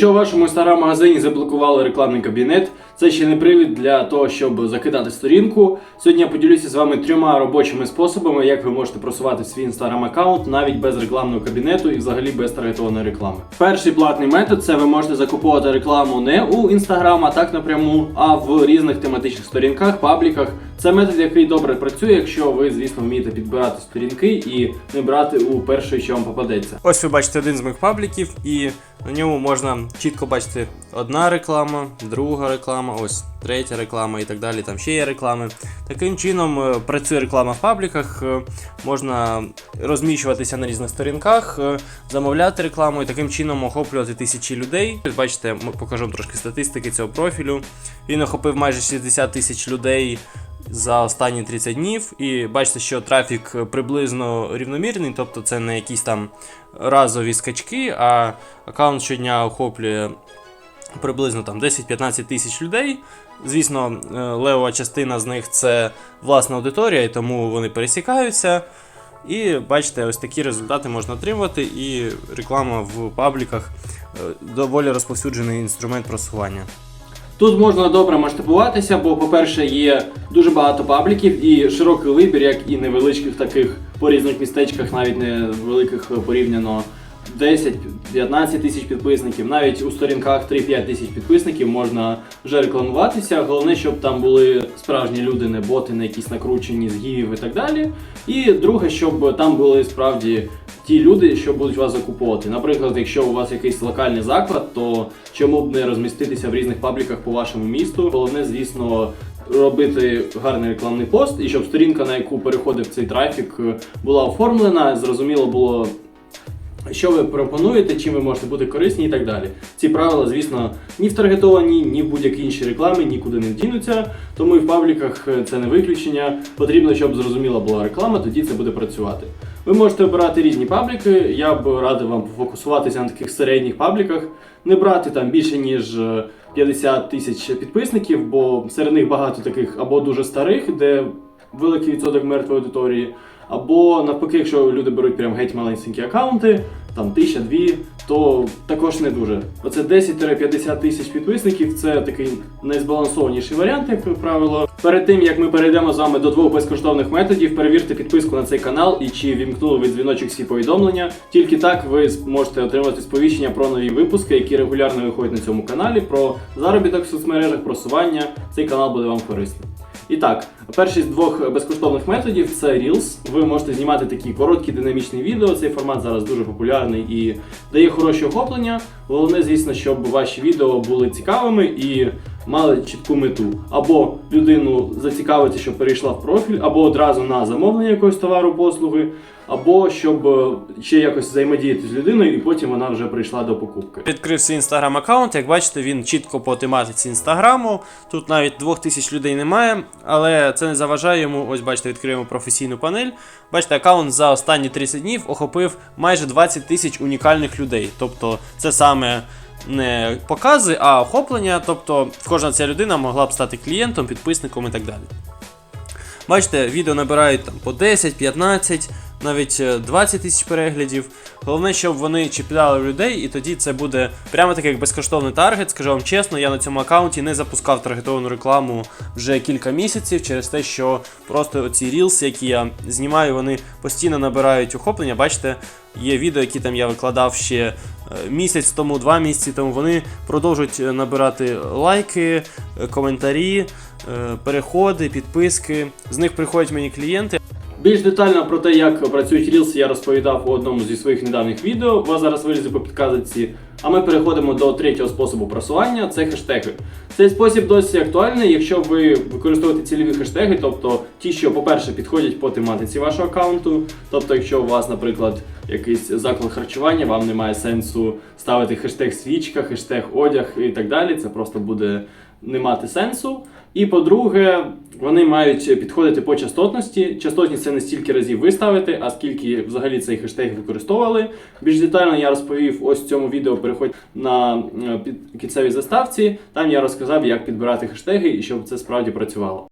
Якщо у вашому інстаграм-магазині заблокували рекламний кабінет, це ще не привід для того, щоб закидати сторінку. Сьогодні я поділюся з вами трьома робочими способами, як ви можете просувати свій інстаграм-аккаунт навіть без рекламного кабінету і взагалі без таргетованої реклами. Перший платний метод це ви можете закуповувати рекламу не у інстаграм, а так напряму, а в різних тематичних сторінках, пабліках. Це метод, який добре працює, якщо ви, звісно, вмієте підбирати сторінки і не брати у першої, що вам попадеться. Ось ви бачите один з моїх пабліків, і на ньому можна чітко бачити одна реклама, друга реклама, ось третя реклама і так далі. Там ще є реклами. Таким чином е, працює реклама в пабліках, е, можна розміщуватися на різних сторінках, е, замовляти рекламу і таким чином охоплювати тисячі людей. Бачите, м- покажу вам трошки статистики цього профілю. Він охопив майже 60 тисяч людей за останні 30 днів. І бачите, що трафік приблизно рівномірний, тобто це не якісь там разові скачки, а аккаунт щодня охоплює приблизно там 10-15 тисяч людей. Звісно, е, левова частина з них це власна аудиторія, і тому вони пересікаються. І бачите, ось такі результати можна отримувати, і реклама в пабліках е, доволі розповсюджений інструмент просування. Тут можна добре масштабуватися, бо, по-перше, є дуже багато пабліків і широкий вибір, як і невеличких таких по різних містечках, навіть не великих е, порівняно 10-15 тисяч підписників. Навіть у сторінках 3-5 тисяч підписників можна вже рекламуватися. Головне, щоб там були справжні люди, не боти, не якісь накручені з гівів і так далі. І друге, щоб там були справді ті люди, що будуть вас закуповувати. Наприклад, якщо у вас якийсь локальний заклад, то чому б не розміститися в різних пабліках по вашому місту? Головне, звісно, робити гарний рекламний пост, і щоб сторінка, на яку переходив цей трафік, була оформлена, зрозуміло було. Що ви пропонуєте, чим ви можете бути корисні і так далі. Ці правила, звісно, ні в таргетованій, ні в будь-якій іншій рекламі нікуди не дінуться, тому і в пабліках е, це не виключення. Потрібно, щоб зрозуміла була реклама, тоді це буде працювати. Ви можете обирати різні пабліки. Я б радив вам пофокусуватися на таких середніх пабліках, не брати там більше ніж е, 50 тисяч підписників, бо серед них багато таких або дуже старих, де великий відсоток мертвої аудиторії, або навпаки, якщо люди беруть прям геть маленькі аккаунти, там тисяча дві, то також не дуже. Оце 10-50 тисяч підписників це такий найзбалансованіший варіант, як правило. Перед тим як ми перейдемо з вами до двох безкоштовних методів, перевірте підписку на цей канал і чи вімкнули ви дзвіночок всі повідомлення. Тільки так ви зможете отримати сповіщення про нові випуски, які регулярно виходять на цьому каналі, про заробіток в соцмережах, просування. Цей канал буде вам корисним. І так, перший з двох безкоштовних методів це Reels. Ви можете знімати такі короткі динамічні відео. Цей формат зараз дуже популярний і дає хороші охоплення. Головне, звісно, щоб ваші відео були цікавими і мали чітку мету. Або людину зацікавити, щоб перейшла в профіль, або одразу на замовлення якогось товару, послуги, або щоб е, ще якось взаємодіяти з людиною, і потім вона вже прийшла до покупки. Відкрив свій інстаграм аккаунт, як бачите, він чітко по тематиці інстаграму. Тут навіть 2000 людей немає, але це не заважає йому. Ось бачите, відкриємо професійну панель. Бачите, аккаунт за останні 30 днів охопив майже 20 тисяч унікальних людей. Тобто, це саме не покази, а охоплення. Тобто, кожна ця людина могла б стати клієнтом, підписником і так далі. Бачите, відео набирають там по 10, 15, навіть е, 20 тисяч переглядів. Головне, щоб вони чіпляли людей, і тоді це буде прямо такий як безкоштовний таргет. Скажу вам чесно, я на цьому аккаунті не запускав таргетовану рекламу вже кілька місяців через те, що просто ці рілси, які я знімаю, вони постійно набирають охоплення. Бачите, є відео, які там я викладав ще е, місяць тому, два місяці тому. Вони продовжують е, набирати лайки, е, коментарі, е, переходи, підписки. З них приходять мені клієнти. Більш детально про те, як працюють Reels, я розповідав у одному зі своїх недавніх відео. Вас зараз вилізе по підказці. А ми переходимо до третього способу просування це хештеги. Цей спосіб досі актуальний, якщо ви використовуєте цільові хештеги, тобто ті, що, по-перше, підходять по тематиці вашого аккаунту. Тобто, якщо у вас, наприклад, якийсь заклад харчування, вам немає сенсу ставити хештег свічка, хештег одяг і так далі. Це просто буде не мати сенсу. І по-друге, вони мають підходити по частотності. Частотність це не стільки разів ви ставите, а скільки взагалі цей хештег використовували. Більш детально я розповів ось в цьому відео. Переходь на е, кінцевій заставці. Там я розказав, як підбирати хештеги і щоб це справді працювало.